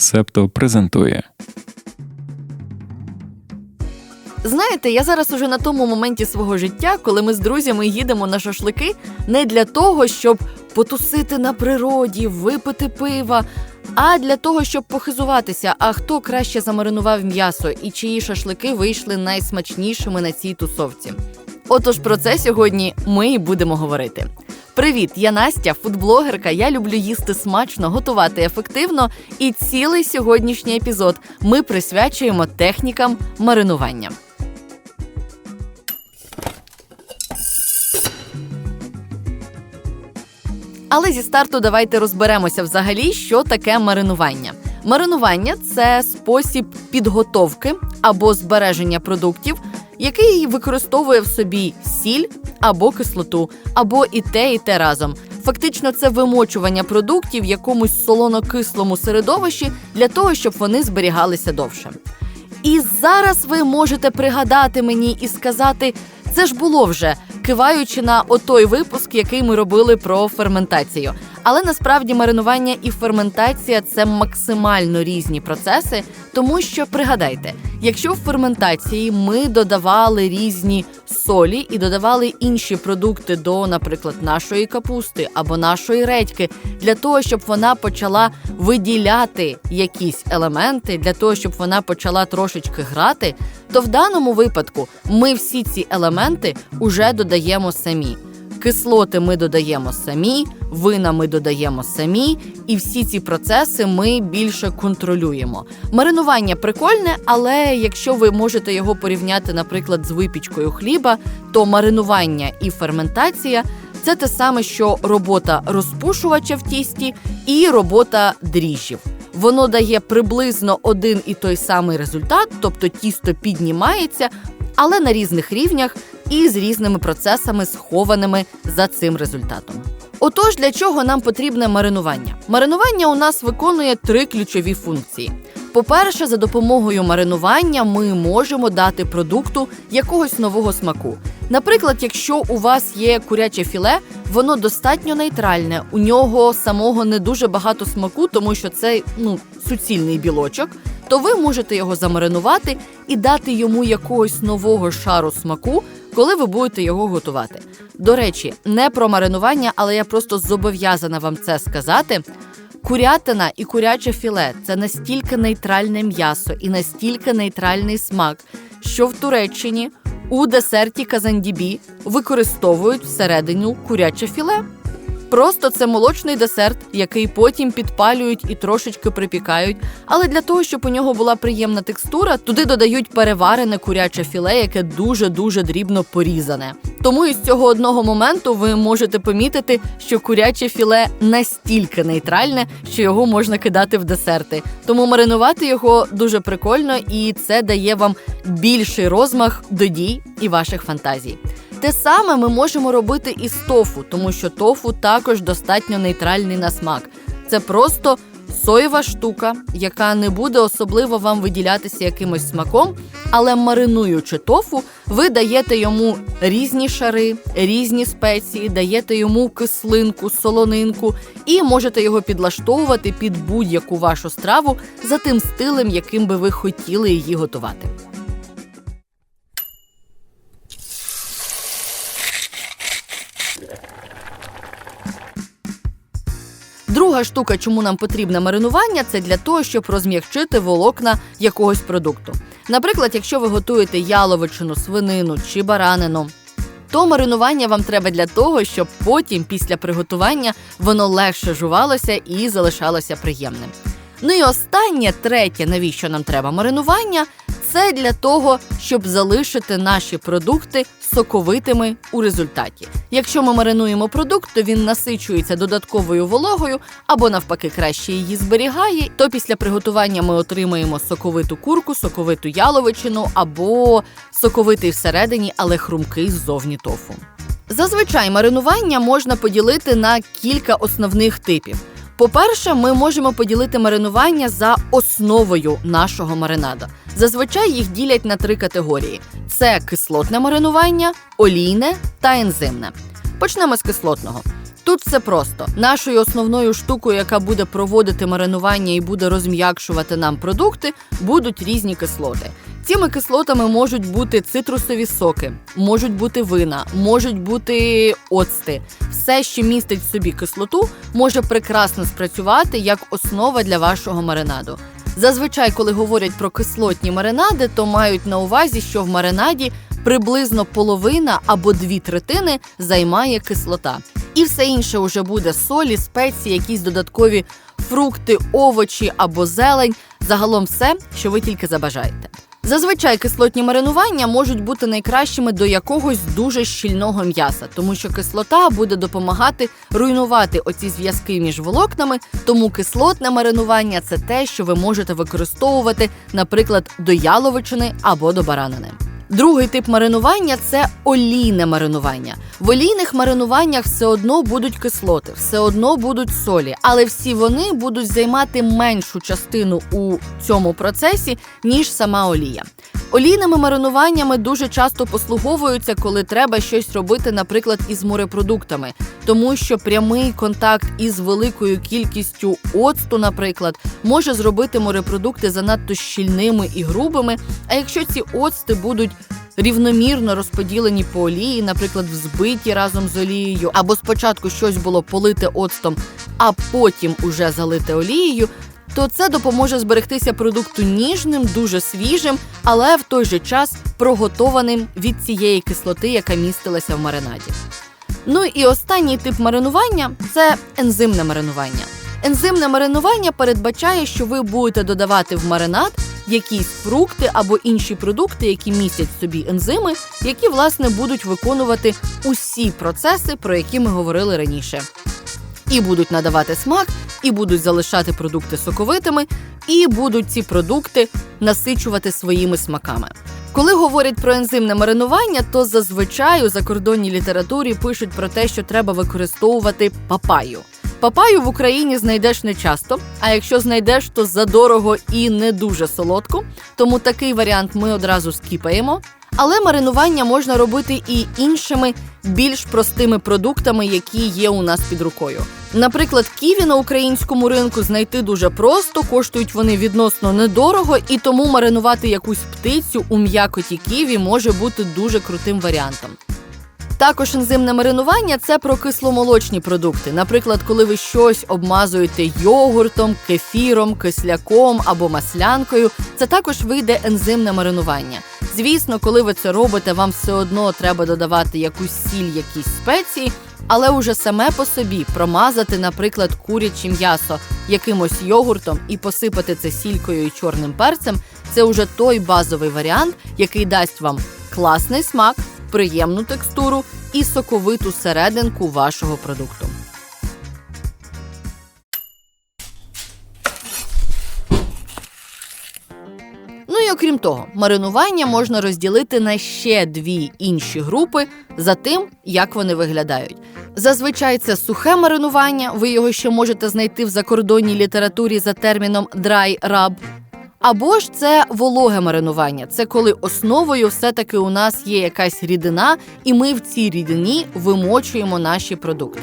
Септо презентує. Знаєте, я зараз уже на тому моменті свого життя, коли ми з друзями їдемо на шашлики, не для того, щоб потусити на природі, випити пива, а для того, щоб похизуватися, а хто краще замаринував м'ясо і чиї шашлики вийшли найсмачнішими на цій тусовці. Отож, про це сьогодні ми і будемо говорити. Привіт, я Настя, фудблогерка. Я люблю їсти смачно, готувати ефективно. І цілий сьогоднішній епізод ми присвячуємо технікам маринування. Але зі старту давайте розберемося взагалі, що таке маринування. Маринування це спосіб підготовки або збереження продуктів, який використовує в собі сіль або кислоту, або і те, і те разом. Фактично, це вимочування продуктів в якомусь солоно-кислому середовищі для того, щоб вони зберігалися довше. І зараз ви можете пригадати мені і сказати, це ж було вже, киваючи на отой випуск, який ми робили про ферментацію. Але насправді маринування і ферментація це максимально різні процеси, тому що пригадайте, якщо в ферментації ми додавали різні солі і додавали інші продукти до, наприклад, нашої капусти або нашої редьки, для того, щоб вона почала виділяти якісь елементи, для того, щоб вона почала трошечки грати, то в даному випадку ми всі ці елементи уже додаємо самі. Кислоти ми додаємо самі, вина ми додаємо самі, і всі ці процеси ми більше контролюємо. Маринування прикольне, але якщо ви можете його порівняти, наприклад, з випічкою хліба, то маринування і ферментація це те саме, що робота розпушувача в тісті і робота дріжджів. Воно дає приблизно один і той самий результат, тобто тісто піднімається, але на різних рівнях і з різними процесами, схованими за цим результатом. Отож, для чого нам потрібне маринування? Маринування у нас виконує три ключові функції. По-перше, за допомогою маринування ми можемо дати продукту якогось нового смаку. Наприклад, якщо у вас є куряче філе, воно достатньо нейтральне, у нього самого не дуже багато смаку, тому що це ну суцільний білочок, то ви можете його замаринувати і дати йому якогось нового шару смаку, коли ви будете його готувати. До речі, не про маринування, але я просто зобов'язана вам це сказати. Курятина і куряче філе це настільки нейтральне м'ясо і настільки нейтральний смак, що в Туреччині у десерті казандібі використовують всередину куряче філе. Просто це молочний десерт, який потім підпалюють і трошечки припікають. Але для того, щоб у нього була приємна текстура, туди додають переварене куряче філе, яке дуже дуже дрібно порізане. Тому із цього одного моменту ви можете помітити, що куряче філе настільки нейтральне, що його можна кидати в десерти. Тому маринувати його дуже прикольно, і це дає вам більший розмах до дій і ваших фантазій. Те саме ми можемо робити і з тофу, тому що тофу також достатньо нейтральний на смак. Це просто соєва штука, яка не буде особливо вам виділятися якимось смаком, але маринуючи тофу, ви даєте йому різні шари, різні спеції, даєте йому кислинку, солонинку і можете його підлаштовувати під будь-яку вашу страву за тим стилем, яким би ви хотіли її готувати. Друга штука, чому нам потрібне маринування, це для того, щоб розм'якчити волокна якогось продукту. Наприклад, якщо ви готуєте яловичину, свинину чи баранину, то маринування вам треба для того, щоб потім, після приготування, воно легше жувалося і залишалося приємним. Ну і останнє, третє, навіщо нам треба маринування, це для того, щоб залишити наші продукти соковитими у результаті. Якщо ми маринуємо продукт, то він насичується додатковою вологою або навпаки краще її зберігає. То після приготування ми отримаємо соковиту курку, соковиту яловичину або соковитий всередині, але хрумкий ззовні тофу. Зазвичай маринування можна поділити на кілька основних типів. По-перше, ми можемо поділити маринування за основою нашого маринада. Зазвичай їх ділять на три категорії: це кислотне маринування, олійне та ензимне. Почнемо з кислотного. Тут все просто. Нашою основною штукою, яка буде проводити маринування і буде розм'якшувати нам продукти, будуть різні кислоти. Цими кислотами можуть бути цитрусові соки, можуть бути вина, можуть бути оцти. Все, що містить в собі кислоту, може прекрасно спрацювати як основа для вашого маринаду. Зазвичай, коли говорять про кислотні маринади, то мають на увазі, що в маринаді приблизно половина або дві третини займає кислота. І все інше вже буде солі, спеції, якісь додаткові фрукти, овочі або зелень. Загалом все, що ви тільки забажаєте. Зазвичай кислотні маринування можуть бути найкращими до якогось дуже щільного м'яса, тому що кислота буде допомагати руйнувати оці зв'язки між волокнами. Тому кислотне маринування це те, що ви можете використовувати, наприклад, до яловичини або до баранини. Другий тип маринування це олійне маринування. В олійних маринуваннях все одно будуть кислоти, все одно будуть солі, але всі вони будуть займати меншу частину у цьому процесі, ніж сама олія. Олійними маринуваннями дуже часто послуговуються, коли треба щось робити, наприклад, із морепродуктами, тому що прямий контакт із великою кількістю оцту, наприклад, може зробити морепродукти занадто щільними і грубими. А якщо ці оцти будуть рівномірно розподілені по олії, наприклад, взбиті разом з олією, або спочатку щось було полите оцтом, а потім уже залите олією, то це допоможе зберегтися продукту ніжним, дуже свіжим, але в той же час проготованим від цієї кислоти, яка містилася в маринаді. Ну і останній тип маринування це ензимне маринування. Ензимне маринування передбачає, що ви будете додавати в маринад якісь фрукти або інші продукти, які містять собі ензими, які власне будуть виконувати усі процеси, про які ми говорили раніше. І будуть надавати смак, і будуть залишати продукти соковитими, і будуть ці продукти насичувати своїми смаками. Коли говорять про ензимне маринування, то зазвичай у закордонній літературі пишуть про те, що треба використовувати папаю. Папаю в Україні знайдеш не часто, а якщо знайдеш, то задорого і не дуже солодко. Тому такий варіант ми одразу скіпаємо. Але маринування можна робити і іншими більш простими продуктами, які є у нас під рукою. Наприклад, ківі на українському ринку знайти дуже просто, коштують вони відносно недорого, і тому маринувати якусь птицю у м'якоті ківі може бути дуже крутим варіантом. Також ензимне маринування це про кисломолочні продукти. Наприклад, коли ви щось обмазуєте йогуртом, кефіром, кисляком або маслянкою, це також вийде ензимне маринування. Звісно, коли ви це робите, вам все одно треба додавати якусь сіль, якісь спеції, але уже саме по собі промазати, наприклад, куряче м'ясо якимось йогуртом і посипати це сількою і чорним перцем. Це вже той базовий варіант, який дасть вам класний смак приємну текстуру і соковиту серединку вашого продукту. І окрім того, маринування можна розділити на ще дві інші групи за тим, як вони виглядають. Зазвичай це сухе маринування, ви його ще можете знайти в закордонній літературі за терміном dry rub. Або ж це вологе маринування. Це коли основою все-таки у нас є якась рідина, і ми в цій рідині вимочуємо наші продукти.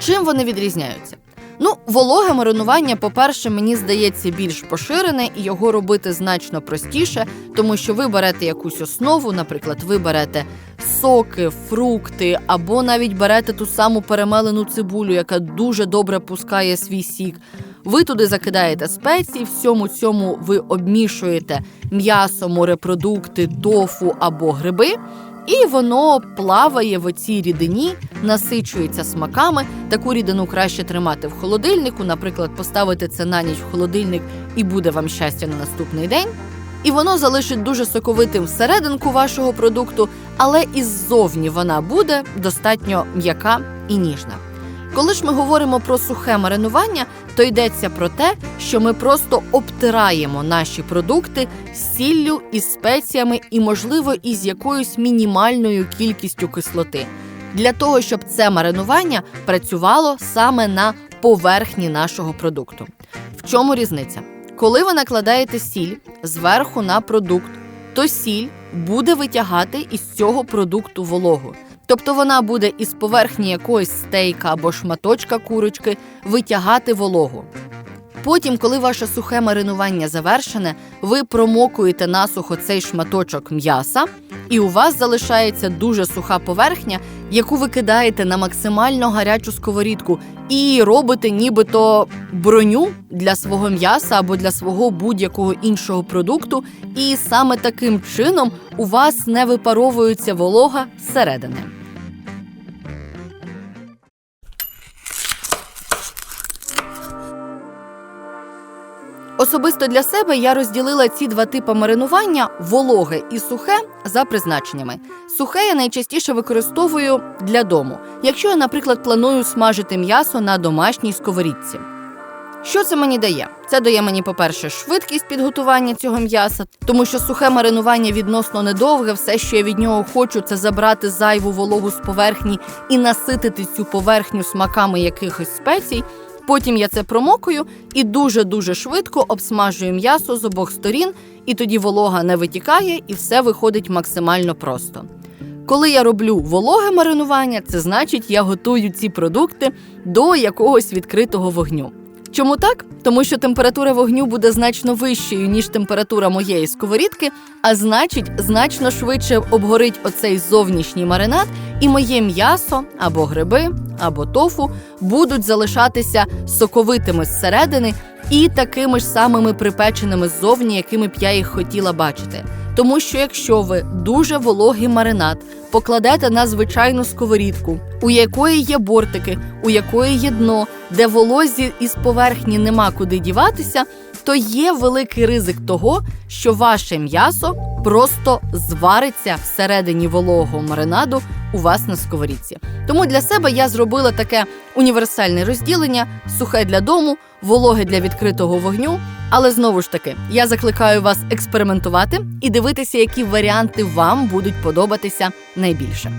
Чим вони відрізняються? Ну, вологе маринування, по-перше, мені здається, більш поширене, і його робити значно простіше, тому що ви берете якусь основу, наприклад, ви берете соки, фрукти, або навіть берете ту саму перемелену цибулю, яка дуже добре пускає свій сік. Ви туди закидаєте спеції, всьому цьому ви обмішуєте м'ясо, морепродукти, тофу або гриби. І воно плаває в оцій рідині, насичується смаками. Таку рідину краще тримати в холодильнику, наприклад, поставити це на ніч в холодильник, і буде вам щастя на наступний день. І воно залишить дуже соковитим всерединку вашого продукту, але і ззовні вона буде достатньо м'яка і ніжна. Коли ж ми говоримо про сухе маринування, то йдеться про те, що ми просто обтираємо наші продукти сіллю із спеціями і, можливо, із якоюсь мінімальною кількістю кислоти, для того, щоб це маринування працювало саме на поверхні нашого продукту. В чому різниця? Коли ви накладаєте сіль зверху на продукт, то сіль буде витягати із цього продукту вологу. Тобто вона буде із поверхні якоїсь стейка або шматочка курочки витягати вологу. Потім, коли ваше сухе маринування завершене, ви промокуєте насухо цей шматочок м'яса, і у вас залишається дуже суха поверхня, яку ви кидаєте на максимально гарячу сковорідку і робите нібито броню для свого м'яса або для свого будь-якого іншого продукту. І саме таким чином у вас не випаровується волога зсередини. Особисто для себе я розділила ці два типи маринування вологе і сухе за призначеннями. Сухе я найчастіше використовую для дому, якщо я, наприклад, планую смажити м'ясо на домашній сковорідці. Що це мені дає? Це дає мені, по-перше, швидкість підготування цього м'яса, тому що сухе маринування відносно недовге. Все, що я від нього хочу, це забрати зайву вологу з поверхні і наситити цю поверхню смаками якихось спецій. Потім я це промокую і дуже-дуже швидко обсмажую м'ясо з обох сторін, і тоді волога не витікає, і все виходить максимально просто. Коли я роблю вологе маринування, це значить, я готую ці продукти до якогось відкритого вогню. Чому так? Тому що температура вогню буде значно вищою, ніж температура моєї сковорідки, а значить, значно швидше обгорить оцей зовнішній маринад, і моє м'ясо або гриби, або тофу будуть залишатися соковитими зсередини і такими ж самими припеченими ззовні, якими б я їх хотіла бачити. Тому що якщо ви дуже вологий маринад покладете на звичайну сковорідку, у якої є бортики, у якої є дно, де волозі із поверхні нема куди діватися, то є великий ризик того, що ваше м'ясо просто звариться всередині вологого маринаду у вас на сковорідці. Тому для себе я зробила таке універсальне розділення: сухе для дому, вологе для відкритого вогню. Але знову ж таки, я закликаю вас експериментувати і дивитися, які варіанти вам будуть подобатися найбільше.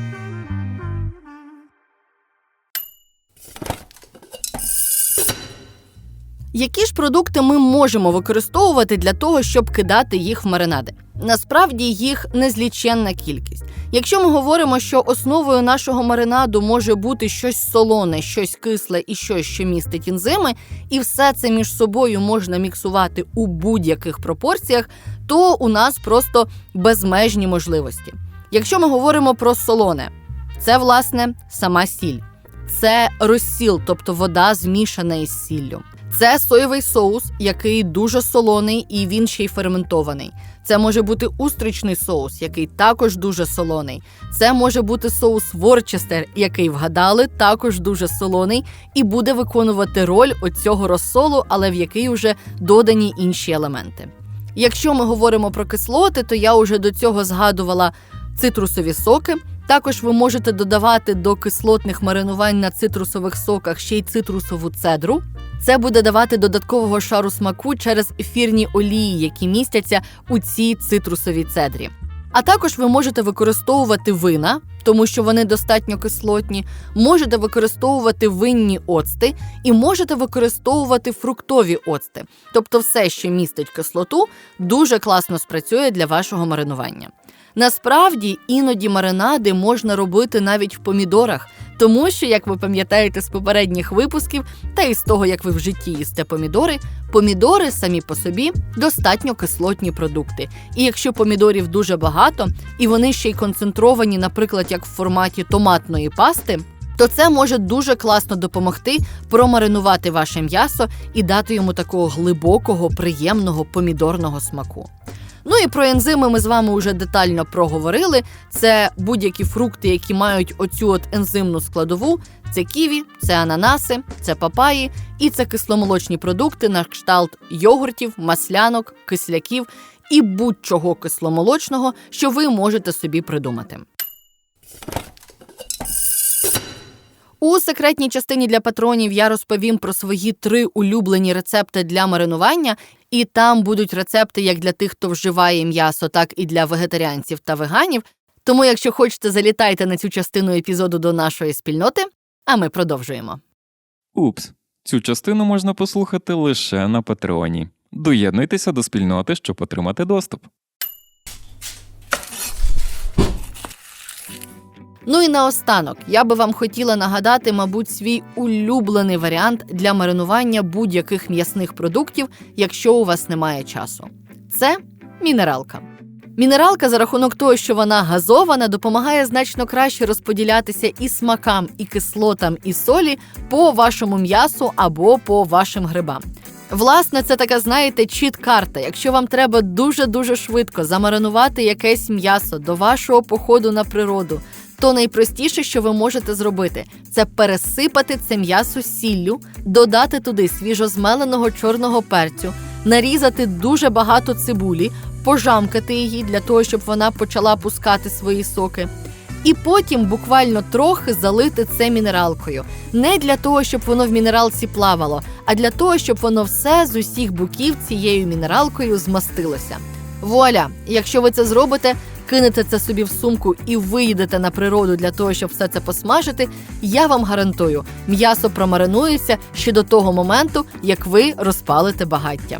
Які ж продукти ми можемо використовувати для того, щоб кидати їх в маринади? Насправді їх незліченна кількість. Якщо ми говоримо, що основою нашого маринаду може бути щось солоне, щось кисле і щось, що містить ензими, і все це між собою можна міксувати у будь-яких пропорціях, то у нас просто безмежні можливості. Якщо ми говоримо про солоне, це власне сама сіль, це розсіл, тобто вода змішана із сіллю. Це соєвий соус, який дуже солоний і він ще й ферментований. Це може бути устричний соус, який також дуже солоний. Це може бути соус Ворчестер, який вгадали, також дуже солоний, і буде виконувати роль оцього розсолу, але в який вже додані інші елементи. Якщо ми говоримо про кислоти, то я вже до цього згадувала цитрусові соки. Також ви можете додавати до кислотних маринувань на цитрусових соках ще й цитрусову цедру. Це буде давати додаткового шару смаку через ефірні олії, які містяться у цій цитрусовій цедрі. А також ви можете використовувати вина, тому що вони достатньо кислотні, можете використовувати винні оцти і можете використовувати фруктові оцти. Тобто все, що містить кислоту, дуже класно спрацює для вашого маринування. Насправді іноді маринади можна робити навіть в помідорах, тому що, як ви пам'ятаєте з попередніх випусків, та й з того, як ви в житті їсте помідори, помідори самі по собі достатньо кислотні продукти. І якщо помідорів дуже багато, і вони ще й концентровані, наприклад, як в форматі томатної пасти. То це може дуже класно допомогти промаринувати ваше м'ясо і дати йому такого глибокого, приємного помідорного смаку. Ну і про ензими ми з вами вже детально проговорили. Це будь-які фрукти, які мають оцю от ензимну складову. Це ківі, це ананаси, це папаї і це кисломолочні продукти на кшталт йогуртів, маслянок, кисляків і будь-чого кисломолочного, що ви можете собі придумати. У секретній частині для патронів я розповім про свої три улюблені рецепти для маринування, і там будуть рецепти як для тих, хто вживає м'ясо, так і для вегетаріанців та веганів. Тому, якщо хочете, залітайте на цю частину епізоду до нашої спільноти, а ми продовжуємо. Упс, цю частину можна послухати лише на Патреоні. Доєднуйтеся до спільноти, щоб отримати доступ. Ну і наостанок, я би вам хотіла нагадати, мабуть, свій улюблений варіант для маринування будь-яких м'ясних продуктів, якщо у вас немає часу. Це мінералка. Мінералка за рахунок того, що вона газована, допомагає значно краще розподілятися і смакам, і кислотам, і солі по вашому м'ясу або по вашим грибам. Власне, це така, знаєте, чіт-карта. Якщо вам треба дуже-дуже швидко замаринувати якесь м'ясо до вашого походу на природу, то найпростіше, що ви можете зробити, це пересипати це м'ясо сіллю, додати туди свіжозмеленого чорного перцю, нарізати дуже багато цибулі, пожамкати її для того, щоб вона почала пускати свої соки. І потім буквально трохи залити це мінералкою. Не для того, щоб воно в мінералці плавало, а для того, щоб воно все з усіх боків цією мінералкою змастилося. Вуаля! Якщо ви це зробите, кинете це собі в сумку і виїдете на природу для того, щоб все це посмажити, я вам гарантую, м'ясо промаринується ще до того моменту, як ви розпалите багаття.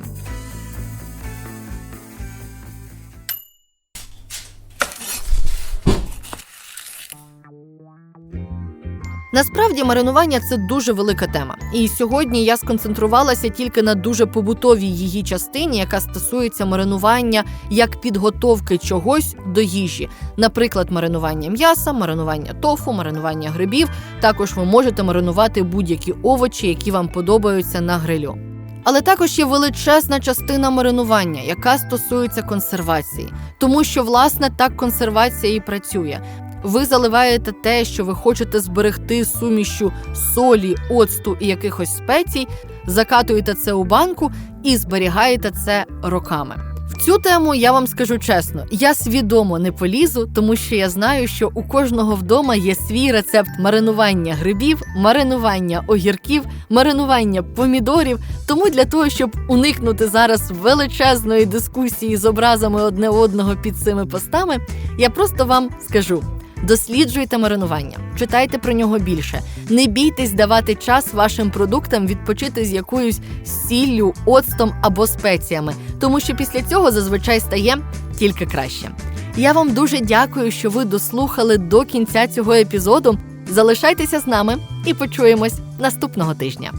Насправді маринування це дуже велика тема. І сьогодні я сконцентрувалася тільки на дуже побутовій її частині, яка стосується маринування як підготовки чогось до їжі, наприклад, маринування м'яса, маринування тофу, маринування грибів. Також ви можете маринувати будь-які овочі, які вам подобаються на грилю. Але також є величезна частина маринування, яка стосується консервації, тому що власне так консервація і працює. Ви заливаєте те, що ви хочете зберегти сумішю солі, оцту і якихось спецій, закатуєте це у банку і зберігаєте це роками. В цю тему я вам скажу чесно, я свідомо не полізу, тому що я знаю, що у кожного вдома є свій рецепт маринування грибів, маринування огірків, маринування помідорів. Тому для того, щоб уникнути зараз величезної дискусії з образами одне одного під цими постами, я просто вам скажу. Досліджуйте маринування, читайте про нього більше. Не бійтесь давати час вашим продуктам відпочити з якоюсь сіллю, оцтом або спеціями, тому що після цього зазвичай стає тільки краще. Я вам дуже дякую, що ви дослухали до кінця цього епізоду. Залишайтеся з нами і почуємось наступного тижня.